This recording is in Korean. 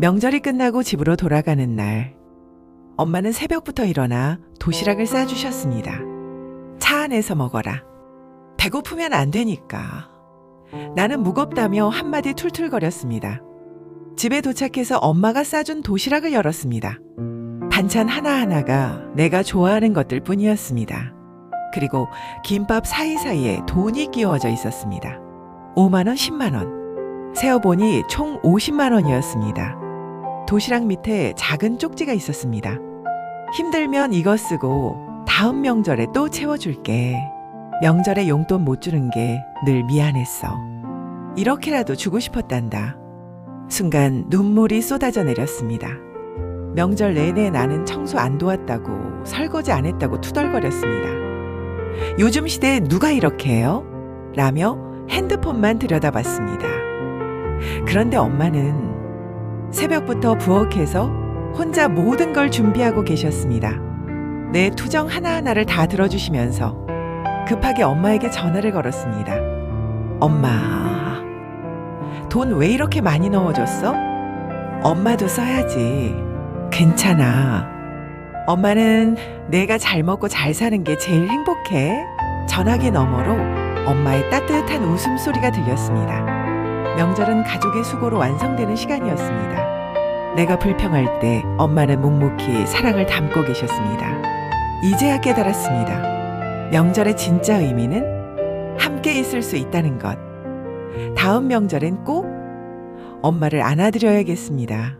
명절이 끝나고 집으로 돌아가는 날, 엄마는 새벽부터 일어나 도시락을 싸주셨습니다. 차 안에서 먹어라. 배고프면 안 되니까. 나는 무겁다며 한마디 툴툴거렸습니다. 집에 도착해서 엄마가 싸준 도시락을 열었습니다. 반찬 하나하나가 내가 좋아하는 것들 뿐이었습니다. 그리고 김밥 사이사이에 돈이 끼워져 있었습니다. 5만원, 10만원. 세어보니 총 50만원이었습니다. 도시락 밑에 작은 쪽지가 있었습니다. 힘들면 이거 쓰고 다음 명절에 또 채워줄게. 명절에 용돈 못 주는 게 늘 미안했어. 이렇게라도 주고 싶었단다. 순간 눈물이 쏟아져 내렸습니다. 명절 내내 나는 청소 안 도왔다고 설거지 안 했다고 투덜거렸습니다. 요즘 시대에 누가 이렇게 해요? 라며 핸드폰만 들여다봤습니다. 그런데 엄마는 새벽부터 부엌에서 혼자 모든 걸 준비하고 계셨습니다. 내 투정 하나하나를 다 들어주시면서 급하게 엄마에게 전화를 걸었습니다. 엄마, 돈 왜 이렇게 많이 넣어줬어? 엄마도 써야지. 괜찮아. 엄마는 내가 잘 먹고 잘 사는 게 제일 행복해. 전화기 너머로 엄마의 따뜻한 웃음소리가 들렸습니다. 명절은 가족의 수고로 완성되는 시간이었습니다. 내가 불평할 때 엄마는 묵묵히 사랑을 담고 계셨습니다. 이제야 깨달았습니다. 명절의 진짜 의미는 함께 있을 수 있다는 것. 다음 명절엔 꼭 엄마를 안아드려야겠습니다.